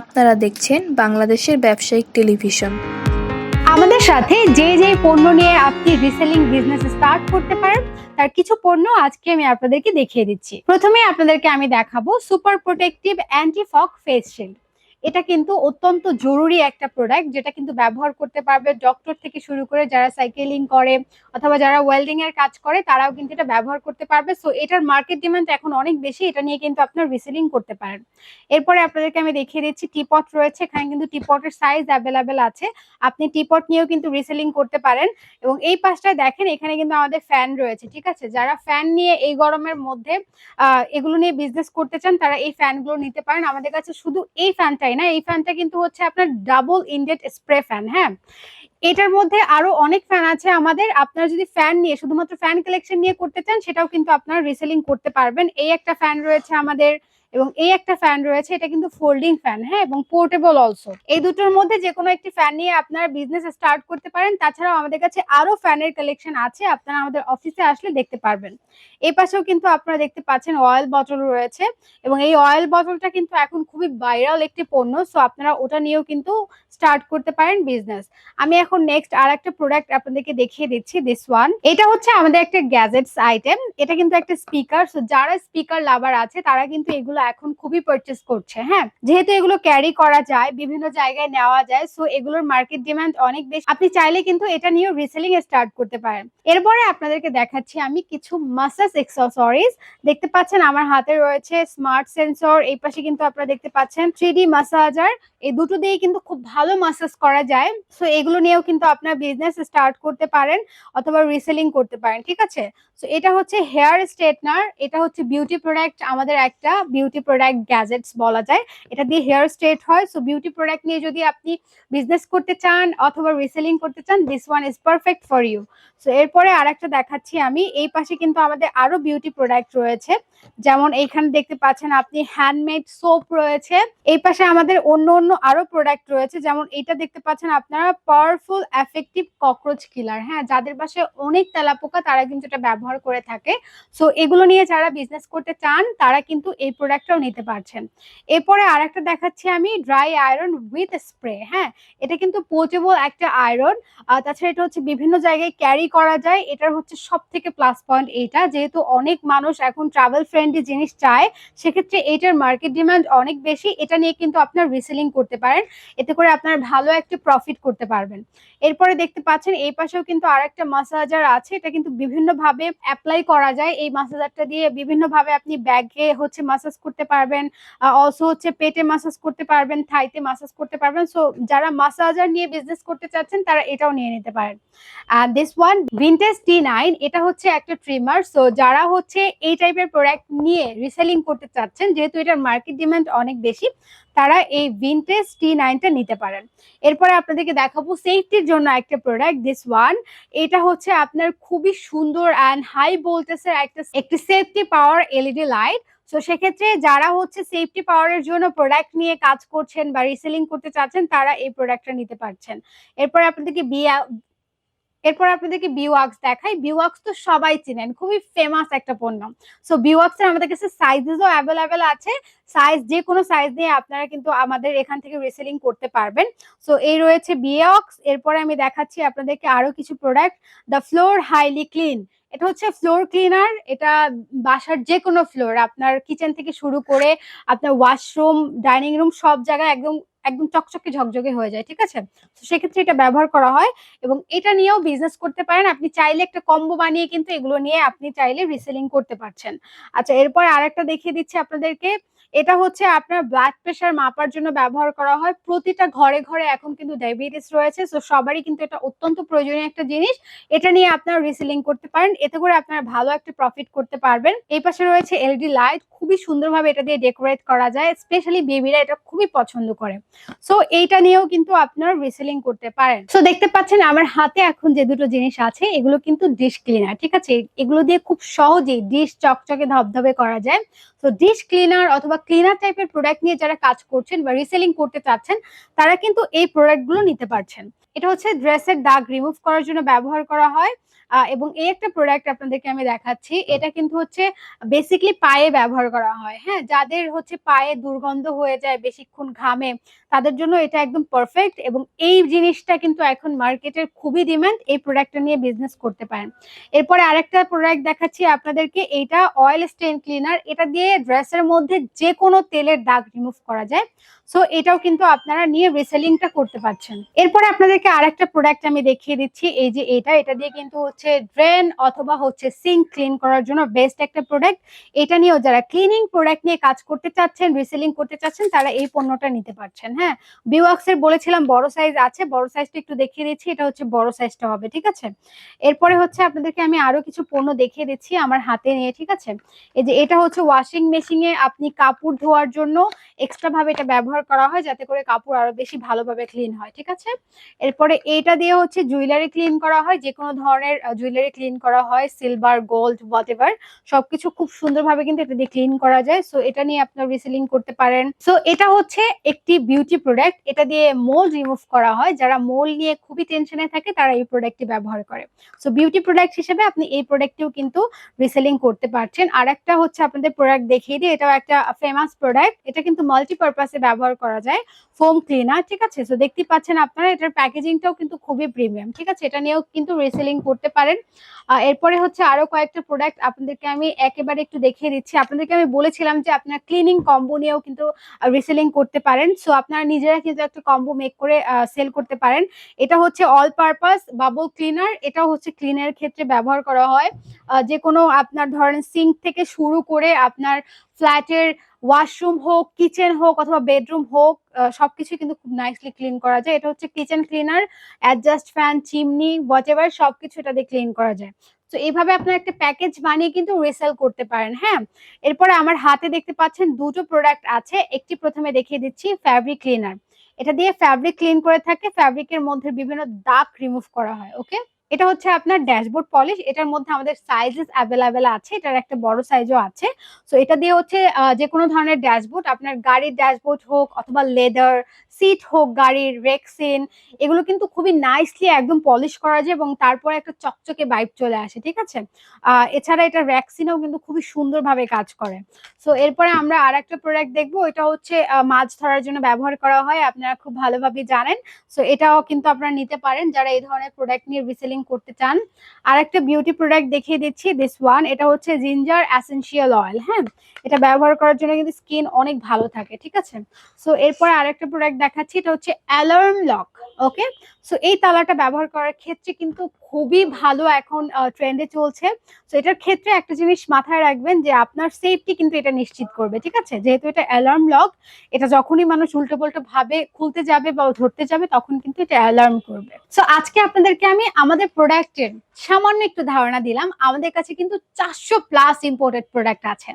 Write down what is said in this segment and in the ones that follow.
আপনারা দেখছেন বাংলাদেশের ব্যবসায়িক টেলিভিশন। আমাদের সাথে যে যে পণ্য নিয়ে আপনি রিসেলিং বিজনেস স্টার্ট করতে পারেন, তার কিছু পণ্য আজকে আমি আপনাদেরকে দেখিয়ে দিচ্ছি। প্রথমে আপনাদেরকে আমি দেখাবো super protective antifog face shield এটা কিন্তু অত্যন্ত জরুরি একটা প্রোডাক্ট যেটা কিন্তু ব্যবহার করতে পারবে ডক্টর থেকে শুরু করে যারা সাইকেলিং করে অথবা যারা ওয়েল্ডিং এর কাজ করে, তারাও কিন্তু এটা ব্যবহার করতে পারবে। সো এটার মার্কেট ডিমান্ড এখন অনেক বেশি, এটা নিয়ে কিন্তু আপনার রিসেলিং করতে পারেন। এরপরে আপনাদেরকে আমি দেখিয়ে দিচ্ছি টিপট রয়েছে, এখানে কিন্তু টিপটের সাইজ অ্যাভেলেবেল আছে। আপনি টিপট নিয়েও কিন্তু রিসেলিং করতে পারেন। এবং এই পাশটায় দেখেন, এখানে কিন্তু আমাদের ফ্যান রয়েছে, ঠিক আছে? যারা ফ্যান নিয়ে এই গরমের মধ্যে এগুলো নিয়ে বিজনেস করতে চান, তারা এই ফ্যানগুলো নিতে পারেন। আমাদের কাছে শুধু এই ফ্যানটাই না? এই ফ্যানটা কিন্তু হচ্ছে আপনার ডাবল ইন্ডেড স্প্রে ফ্যান হ্যাঁ? এটার মধ্যে আরও অনেক ফ্যান আছে আমাদের। আপনারা যদি ফ্যান নিয়ে, শুধুমাত্র ফ্যান কালেকশন নিয়ে করতে চান, সেটাও কিন্তু আপনারা রিসেলিং করতে পারবেন। এই একটা ফ্যান রয়েছে আমাদের এবং এই একটা ফ্যান রয়েছে, এটা কিন্তু ফোল্ডিং ফ্যান হ্যাঁ? এবং পোর্টেবল অলসো এই দুটোর মধ্যে যে কোনো একটি ফ্যান নিয়ে আপনারা বিজনেস স্টার্ট করতে পারেন। তাছাড়াও আমাদের কাছে আরও ফ্যানের কালেকশন আছে, আপনারা আমাদের অফিসে আসলে দেখতে পারবেন। এই পাশেও কিন্তু আপনারা দেখতে পাচ্ছেন অয়েল বটল রয়েছে, এবং এই অয়েল বটলটা কিন্তু এখন খুবই ভাইরাল একটি পণ্য সো আপনারা ওটা নিয়েও কিন্তু স্টার্ট করতে পারেন বিজনেস আমি এখন নেক্সট আর একটা প্রোডাক্ট আপনাদেরকে দেখিয়ে দিচ্ছি দিস ওয়ান এটা হচ্ছে আমাদের একটা গ্যাজেটস আইটেম এটা কিন্তু একটা স্পিকার সো যারা স্পিকার লাভার আছে, তারা কিন্তু এগুলো এখন খুবই পারচেস করছে হ্যাঁ? যেহেতু এগুলো ক্যারি করা যায়, বিভিন্ন জায়গায় নেওয়া যায় সো এগুলোর মার্কেট ডিমান্ড অনেক বেশি। আপনি চাইলে কিন্তু এটা নিয়ে রিসেলিং স্টার্ট করতে পারেন। এরপরে আপনাদেরকে দেখাচ্ছি আমি কিছু মাসাজ এক্সেসরিজ দেখতে পাচ্ছেন আমার হাতে রয়েছে স্মার্ট সেন্সর এই পাশে কিন্তু আপনারা দেখতে পাচ্ছেন থ্রি ডি মাসাজার এই দুটো দিয়ে কিন্তু খুব ভালো মাসাজ করা যায়। সো এগুলো নিয়েও কিন্তু আপনার বিজনেস স্টার্ট করতে পারেন অথবা রিসেলিং করতে পারেন, ঠিক আছে? সো এটা হচ্ছে হেয়ার স্ট্রেটনার এটা হচ্ছে বিউটি প্রোডাক্ট আমাদের একটা বিউটি প্রোডাক্ট গ্যাজেটস বলা যায়। এটা দিয়ে হেয়ার স্ট্রেট হয়। সো বিউটি প্রোডাক্ট নিয়ে যদি আপনি বিজনেস করতে চান অথবা রিসেলিং করতে চান this one is perfect for you so এরপরে আরেকটা দেখাচ্ছি আমি। এই পাশে কিন্তু আমাদের আরও বিউটি প্রোডাক্ট রয়েছে। যেমন এইখানে দেখতে পাচ্ছেন আপনি হ্যান্ডমেড সোপ রয়েছে। এই পাশে আমাদের অন্য অন্য আরও প্রোডাক্ট রয়েছে। যেমন এটা দেখতে পাচ্ছেন আপনারা পাওয়ারফুল এফেক্টিভ ককরোচ কিলার হ্যাঁ যাদের পাশে অনেক তেলাপোকা, তারা কিন্তু এটা ব্যবহার করে থাকে। সো এগুলো নিয়ে যারা বিজনেস করতে চান, তারা কিন্তু এই প্রোডাক্টটাও নিতে পারছেন। এরপরে আর একটা দেখাচ্ছি আমি ড্রাই আয়রন উইথ স্প্রে হ্যাঁ এটা কিন্তু পোর্টেবল একটা আয়রন তাছাড়া এটা হচ্ছে বিভিন্ন জায়গায় ক্যারি করা যায়। এটার হচ্ছে সব থেকে প্লাস পয়েন্ট এইটা। যেহেতু অনেক মানুষ এখন ট্রাভেল ফ্রেন্ডলি জিনিস চায়, সেক্ষেত্রে এটার মার্কেট ডিমান্ড অনেক বেশি। এটা নিয়ে কিন্তু আপনার রিসেলিং করতে পারেন, এতে করে আপনার ভালো একটা প্রফিট করতে পারবেন। এরপরে দেখতে পাচ্ছেন, এই পাশেও কিন্তু আরেকটা মাসাজার আছে, এটা কিন্তু বিভিন্ন ভাবে অ্যাপ্লাই করা যায়। এই মাসাজারটা দিয়ে বিভিন্ন ভাবে আপনি ব্যাগে হচ্ছে মাসাজ করতে পারবেন অলসো হচ্ছে পেটে মাসাজ করতে পারবেন, থাইতে মাসাজ করতে পারবেন। সো যারা মাসাজার নিয়ে বিজনেস করতে চাচ্ছেন, তারা এটাও নিয়ে নিতে পারেন। আর this one vintage T nine এটা হচ্ছে একটা ট্রিমার সো যারা হচ্ছে এই টাইপের প্রোডাক্ট নিয়ে রিসেলিং করতে চাচ্ছেন, যেহেতু এটার মার্কেট ডিমান্ড অনেক বেশি তারা এই ভিনটেজ টি নাইনটা নিতে পারেন। এরপরে আপনাদেরকে দেখাবো সেফটির জন্য একটা প্রোডাক্ট দিস ওয়ান এটা হচ্ছে আপনার খুবই সুন্দর অ্যান্ড হাই ভোল্টেজের একটা, একটি safety power LED light so সেক্ষেত্রে যারা হচ্ছে সেফটি পাওয়ারের জন্য প্রোডাক্ট নিয়ে কাজ করছেন বা রিসেলিং করতে চাচ্ছেন, তারা এই প্রোডাক্টটা নিতে পারছেন। এরপর আপনাদেরকে বিয়া এরপর আপনাদেরকে বিওয়াক্স দেখাই। বিওয়াক্স তো সবাই চিনেন, খুবই ফেমাস একটা পণ্য। সো বিওয়াক্স এর আমাদের কাছে সাইজেসও অ্যাভেলেবেল আছে। সাইজ যে কোনো সাইজ নিয়ে আপনারা কিন্তু আমাদের এখান থেকে রিসেলিং করতে পারবেন। সো এই রয়েছে বিওয়াক্স এরপরে আমি দেখাচ্ছি আপনাদেরকে আরও কিছু product the floor highly clean এটা হচ্ছে ফ্লোর ক্লিনার এটা বাসার যে কোনো ফ্লোর আপনার কিচেন থেকে শুরু করে আপনার ওয়াশরুম ডাইনিং রুম সব জায়গায় একদম একদম চকচকে ঝকঝকে হয়ে যায়, ঠিক আছে? তো সেক্ষেত্রে এটা ব্যবহার করা হয় এবং এটা নিয়েও বিজনেস করতে পারেন। আপনি চাইলে একটা কম্বো বানিয়ে কিন্তু এগুলো নিয়ে আপনি চাইলে রিসেলিং করতে পারছেন। আচ্ছা এরপর আরেকটা দেখিয়ে দিচ্ছি আপনাদেরকে। এটা হচ্ছে আপনার ব্লাড প্রেশার মাপার জন্য ব্যবহার করা হয়। প্রতিটা ঘরে ঘরে এখন কিন্তু ডায়াবেটিস রয়েছে সো সবারই কিন্তু এটা অত্যন্ত প্রয়োজনীয় একটা জিনিস। এটা নিয়ে আপনারা রিসেলিং করতে পারেন, এতে করে আপনারা ভালো একটা প্রফিট করতে পারবেন। এই পাশে রয়েছে এলইডি লাইট খুবই সুন্দরভাবে এটা দিয়ে ডেকোরেট করা যায় স্পেশালি বেবিরা এটা খুবই পছন্দ করে। সো এইটা নিয়েও কিন্তু আপনারা রিসেলিং করতে পারেন। সো দেখতে পাচ্ছেন আমার হাতে এখন যে দুটো জিনিস আছে, এগুলো কিন্তু ডিশ ক্লিনার ঠিক আছে? এগুলো দিয়ে খুব সহজেই ডিশ চকচকে ধবধবে করা যায়। তো ডিশ ক্লিনার অথবা ক্লিনার টাইপের প্রোডাক্ট নিয়ে যারা কাজ করছেন বা রিসেলিং করতে চাচ্ছেন তারা কিন্তু এই প্রোডাক্টগুলো নিতে পারছেন। এটা হচ্ছে ড্রেসের দাগ রিমুভ করার জন্য ব্যবহার করা হয়। এবং এই একটা প্রোডাক্ট আপনাদেরকে আমি দেখাচ্ছি। এটা কিন্তু হচ্ছে বেসিকলি পায়ে ব্যবহার করা হয়। হ্যাঁ যাদের হচ্ছে পায়ে দুর্গন্ধ হয়ে যায় বেশিক্ষণ ঘামে তাদের জন্য এটা একদম পারফেক্ট এবং এই জিনিসটা কিন্তু এখন মার্কেটের খুবই ডিমান্ড এই প্রোডাক্টটা নিয়ে বিজনেস করতে পারেন। এরপরে আরেকটা প্রোডাক্ট দেখাচ্ছি আপনাদেরকে। এটা অয়েল স্টেন ক্লিনার এটা দিয়ে ড্রেসের মধ্যে যে কোনো তেলের দাগ রিমুভ করা যায়। সো এটাও কিন্তু আপনারা নিয়ে রিসেলিংটা করতে পারছেন। এরপরে আপনাদেরকে আরেকটা প্রোডাক্ট আমি দেখিয়ে দিচ্ছি। এই যে এটা এটা দিয়ে কিন্তু হচ্ছে ড্রেন অথবা হচ্ছে সিঙ্ক ক্লিন করার জন্য বেস্ট একটা প্রোডাক্ট এটা নিয়েও যারা ক্লিনিং প্রোডাক্ট নিয়ে কাজ করতে চাচ্ছেন রিসেলিং করতে চাচ্ছেন, তারা এই পণ্যটা নিতে পারছেন হ্যাঁ? বিওয়াক্স এর বলেছিলাম বড় সাইজ আছে, বড় সাইজটা একটু দেখিয়ে দিচ্ছি। এটা হচ্ছে বড় সাইজটা হবে, ঠিক আছে? এরপরে হচ্ছে আপনাদেরকে আমি আরও কিছু পণ্য দেখিয়ে দিচ্ছি আমার হাতে নিয়ে, ঠিক আছে? এই যে এটা হচ্ছে ওয়াশিং মেশিনে আপনি কাপড় ধোয়ার জন্য এক্সট্রা ভাবে এটা ব্যবহার করা হয় যাতে করে কাপড় আরও বেশি ভালোভাবে ক্লিন হয়, ঠিক আছে? এরপরে এটা দিয়ে হচ্ছে জুয়েলারি ক্লিন করা হয়, যে কোনো ধরনের জুয়েলারি ক্লিন করা হয় সিলভার গোল্ড হোয়াট এভার সবকিছু খুব সুন্দরভাবে কিন্তু এটা দিয়ে ক্লিন করা যায়। সো এটা নিয়ে আপনার রিসেলিং করতে পারেন। সো এটা হচ্ছে একটি বিউটি প্রোডাক্ট এটা দিয়ে মোল রিমুভ করা হয়। যারা মোল নিয়ে খুবই টেনশনে থাকে, তারা এই প্রোডাক্টটি ব্যবহার করে। সো বিউটি প্রোডাক্ট হিসেবে আপনি এই প্রোডাক্টটিও কিন্তু রিসেলিং করতে পারছেন। আর একটা হচ্ছে আপনাদের প্রোডাক্ট দেখিয়ে দিই, এটাও একটা ফেমাস প্রোডাক্ট এটা কিন্তু মাল্টিপারপাসে ব্যবহার করা যায়। ফোম ক্লিনার ঠিক আছে? সো দেখতে পাচ্ছেন আপনারা, এটার প্যাকেজিংটাও কিন্তু খুবই প্রিমিয়াম ঠিক আছে? এটা নিয়েও কিন্তু রিসেলিং করতে পারেন। এরপরে হচ্ছে আরও কয়েকটা প্রোডাক্ট আপনাদেরকে আমি একেবারে একটু দেখিয়ে দিচ্ছি। আপনাদেরকে আমি বলেছিলাম যে আপনার ক্লিনিং কম্বো নিয়েও কিন্তু রিসেলিং করতে পারেন। সো আপনারা নিজেরা কিন্তু একটা কম্বো মেক করে সেল করতে পারেন। এটা হচ্ছে অল পারপাস বাবল ক্লিনার এটাও হচ্ছে ক্লিনের ক্ষেত্রে ব্যবহার করা হয়। যে কোনো আপনার ধরেন সিঙ্ক থেকে শুরু করে আপনার ফ্ল্যাটের ওয়াশরুম হোক কিচেন হোক অথবা বেডরুম হোক সবকিছু কিন্তু খুব নাইসলি ক্লিন করা যায়। এটা হচ্ছে kitchen cleaner adjust fan chimney whatever সবকিছু এটা দিয়ে ক্লিন করা যায়। তো এইভাবে আপনার একটা প্যাকেজ বানিয়ে কিন্তু রিসেল করতে পারেন হ্যাঁ? এরপরে আমার হাতে দেখতে পাচ্ছেন দুটো প্রোডাক্ট আছে। একটি প্রথমে দেখিয়ে দিচ্ছি ফ্যাব্রিক ক্লিনার এটা দিয়ে ফ্যাব্রিক ক্লিন করে থাকে। ফ্যাব্রিকের মধ্যে বিভিন্ন দাগ রিমুভ করা হয় ওকে এটা হচ্ছে আপনার ড্যাশবোর্ড পলিশ, এটার মধ্যে আমাদের সাইজেস অ্যাভেলেবেল আছে, এটার একটা বড় সাইজও আছে। সো এটা দিয়ে হচ্ছে যে কোনো ধরনের ড্যাশবোর্ড, আপনার গাড়ির ড্যাশবোর্ড হোক অথবা লেদার সিট হোক, গাড়ির রেক্সিন এগুলো কিন্তু খুবই নাইসলি একদম পলিশ করা যায় এবং তারপরে একটা চকচকে বাইপ চলে আসে, ঠিক আছে? এছাড়া এটা র্যাক্সিনেও কিন্তু খুবই সুন্দরভাবে কাজ করে। সো এরপরে আমরা আর একটা প্রোডাক্ট দেখব, এটা হচ্ছে মাছ ধরার জন্য ব্যবহার করা হয়, আপনারা খুব ভালোভাবে জানেন। সো এটাও কিন্তু আপনারা নিতে পারেন, যারা এই ধরনের প্রোডাক্ট নিয়ে রিসেলিং করতে চান। আর একটা বিউটি প্রোডাক্ট দেখিয়ে দিচ্ছি দিস ওয়ান এটা হচ্ছে জিঞ্জার অ্যাসেন্সিয়াল অয়েল হ্যাঁ? এটা ব্যবহার করার জন্য কিন্তু স্কিন অনেক ভালো থাকে, ঠিক আছে? সো এরপর আরেকটা প্রোডাক্ট দেখাচ্ছি, এটা হচ্ছে অ্যালার্ম লক ওকে সো এই তালাটা ব্যবহার করার ক্ষেত্রে কিন্তু খুবই ভালো এখন ট্রেন্ডে চলছে। তো এটার ক্ষেত্রে একটা জিনিস মাথায় রাখবেন যে আপনার সেফটি কিন্তু এটা নিশ্চিত করবে, ঠিক আছে? যেহেতু এটা অ্যালার্ম লক এটা যখনই মানুষ উল্টো পাল্টো ভাবে খুলতে যাবে বা ধরতে যাবে, তখন কিন্তু এটা অ্যালার্ম করবে। সো আজকে আপনাদেরকে আমি আমাদের প্রোডাক্টের সামান্য একটু ধারণা দিলাম। আমাদের কাছে কিন্তু চারশো প্লাস ইম্পোর্টেড প্রোডাক্ট আছে।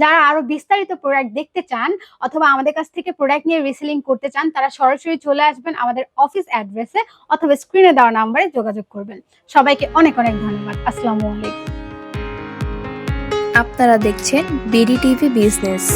যারা আরও বিস্তারিত প্রোডাক্ট দেখতে চান অথবা আমাদের কাছ থেকে প্রোডাক্ট নিয়ে রিসেলিং করতে চান, তারা সরাসরি চলে আসবেন আমাদের অফিস অ্যাড্রেসে অথবা স্ক্রিনে দেওয়া নাম্বারে যোগাযোগ করবেন। সবাইকে অনেক অনেক ধন্যবাদ। আসসালামু আলাইকুম। আপনারা দেখছেন বিডি টিভি বিজনেস